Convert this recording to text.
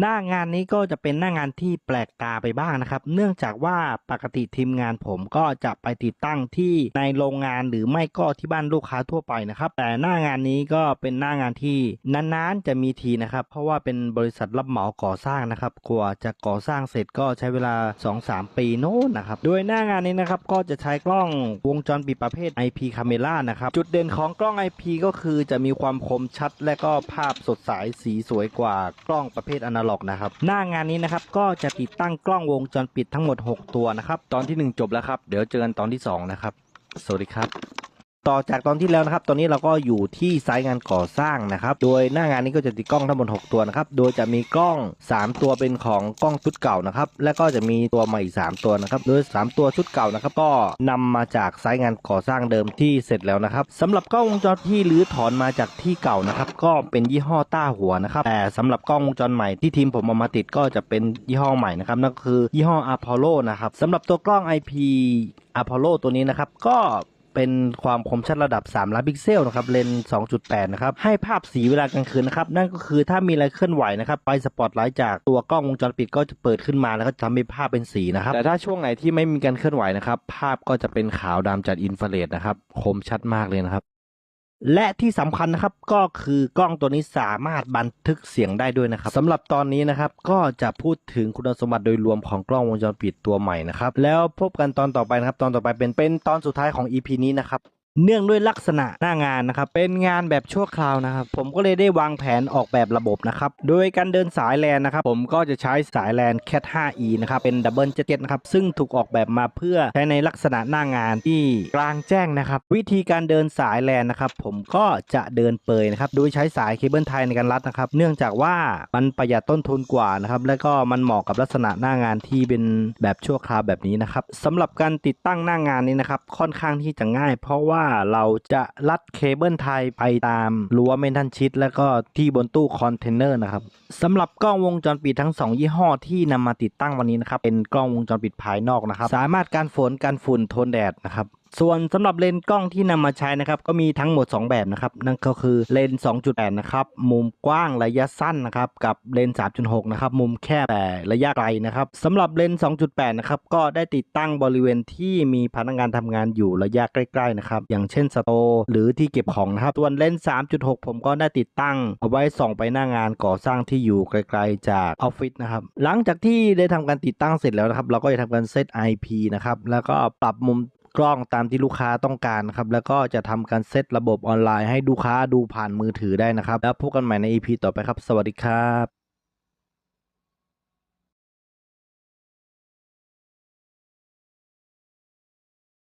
หน้างานนี้ก็จะเป็นหน้างานที่แปลกตาไปบ้างนะครับ เนื่องจากว่าปกติทีมงานผมก็จะไปติดตั้งที่ในโรงงานหรือไม่ก็ที่บ้านลูกค้าทั่วไปนะครับ แต่หน้างานนี้ก็เป็นหน้างานที่นานๆจะมีทีนะครับ เพราะว่าเป็นบริษัทรับเหมาก่อสร้างนะครับกว่าจะก่อสร้างเสร็จก็ใช้เวลา 2-3 ปีโน้นนะครับ โดยหน้างานนี้นะครับก็จะใช้กล้องวงจรปิดประเภท IP Camera นะครับจุดเด่นของกล้อง IP ก็คือจะมีความคมชัด และก็ภาพสดใสสีสวยกว่ากล้องประเภทอนาล็อกนะครับ หน้างานนี้นะครับก็จะติดตั้งกล้องวงจรปิดทั้งหมด 6 ตัวนะครับ ตอนทีหนึ่1 จบแล้วครับ เดี๋ยวเจอกันตอนที่ 2 นะครับ สวัสดีครับ ต่อจากตอนที่แล้วนะครับ ตอนนี้เราก็อยู่ที่ไซต์งานก่อสร้างนะครับ โดยหน้างานนี้ก็จะติดกล้องทั้งหมด6ตัวนะครับ โดยจะมีกล้อง 3 ตัวเป็นของกล้องชุดเก่านะครับ และก็จะมีตัวใหม่อีก3ตัวนะครับ โดย 3 ตัวชุดเก่านะครับ ก็นำมาจากไซต์งานก่อสร้างเดิมที่เสร็จแล้วนะครับสำหรับกล้องวงจรที่รื้อถอนมาจากที่เก่านะครับ ก็เป็นยี่ห้อต้าหัวนะครับ แต่สำหรับกล้องวงจรใหม่ที่ทีมผมเอามาติดก็จะเป็นยี่ห้อใหม่นะครับ นั่นก็คือยี่ห้อ Apollo นะครับสำหรับตัวกล้อง IP Apollo ตัวนี้นะครับ ก็ เป็นความคมชัดระดับ3ล้านพิกเซลนะครับเลนส์2.8 นะครับ ให้ภาพสีเวลากลางคืนนะครับ นั่นก็คือถ้ามีอะไรเคลื่อนไหวนะครับไปสปอตไลท์จากตัวกล้องวงจรปิดก็จะเปิดขึ้นมาแล้วก็ทำให้ภาพเป็นสีนะครับ แต่ถ้าช่วงไหนที่ไม่มีการเคลื่อนไหวนะครับ ภาพก็จะเป็นขาวดำจากอินฟราเรดนะครับ คมชัดมากเลยนะครับ และที่สำคัญนะครับก็คือกล้องตัวนี้สามารถบันทึกเสียงได้ด้วยนะครับสำหรับตอนนี้นะครับก็จะพูดถึงคุณสมบัติโดยรวมของกล้องวงจรปิดตัวใหม่นะครับแล้วพบกันตอนต่อไปนะครับตอนต่อไปเป็นเป็นตอนสุดท้ายของ EP นี้นะครับ เนื่องด้วยลักษณะหน้างานนะครับเป็นงานแบบชั่วคราวนะครับ ผมก็เลยได้วางแผนออกแบบระบบนะครับโดยการเดินสายแลนนะครับผมก็จะใช้สายแลน Cat 5e นะครับเป็นดับเบิลเจ็ตนะครับซึ่งถูกออกแบบมาเพื่อใช้ในลักษณะหน้างานที่กลางแจ้งนะครับวิธีการเดินสายแลนนะครับผมก็จะเดินเปยนะครับโดยใช้สายเคเบิลไทยในการรัดนะครับเนื่องจากว่ามันประหยัดต้นทุนกว่านะครับและก็มันเหมาะกับลักษณะหน้างานที่เป็นแบบชั่วคราวแบบนี้นะครับสำหรับการติดตั้งหน้างานนี้นะครับค่อนข้างที่จะง่าย เพราะว่าาเราจะลัดเคเบิลไทยไปตามรั้วเมนทันชิดแล้วก็ที่บนตู้คอนเทนเนอร์นะครับสำหรับกล้องวงจรปิดทั้ง 2 ยี่ห้อที่นำมาติดตั้งวันนี้นะครับเป็นกล้องวงจรปิดภายนอกนะครับ สามารถการฝนการฝุ่นทนแดดนะครับ ส่วนสำหรับเลนส์กล้องที่นำมาใช้นะครับก็มีทั้งหมด 2 แบบนะครับนั่นก็คือเลนส์2.8 นะครับมุมกว้างระยะสั้นนะครับกับเลนส์3.6 นะครับมุมแคบแต่ระยะไกลนะครับสำหรับเลนส์2.8 นะครับก็ได้ติดตั้งบริเวณที่มีพนักงานทำงานอยู่ระยะใกล้ๆนะครับอย่างเช่นสโตร์หรือที่เก็บของนะครับส่วนเลนส์3.6 ผมก็ได้ติดตั้งเอาไว้ส่องไปหน้างานก่อสร้างที่อยู่ไกลๆจากออฟฟิศนะครับหลังจากที่ได้ทำการติดตั้งเสร็จแล้วนะครับเราก็จะทำการเซต IP นะครับแล้วก็ปรับมุม กล้องตามที่ลูกค้าต้องการครับแล้วก็จะทำการเซตระบบออนไลน์ให้ลูกค้าดูผ่านมือถือได้นะครับ แล้วพบกันใหม่ใน EP ต่อไปครับ สวัสดีครับ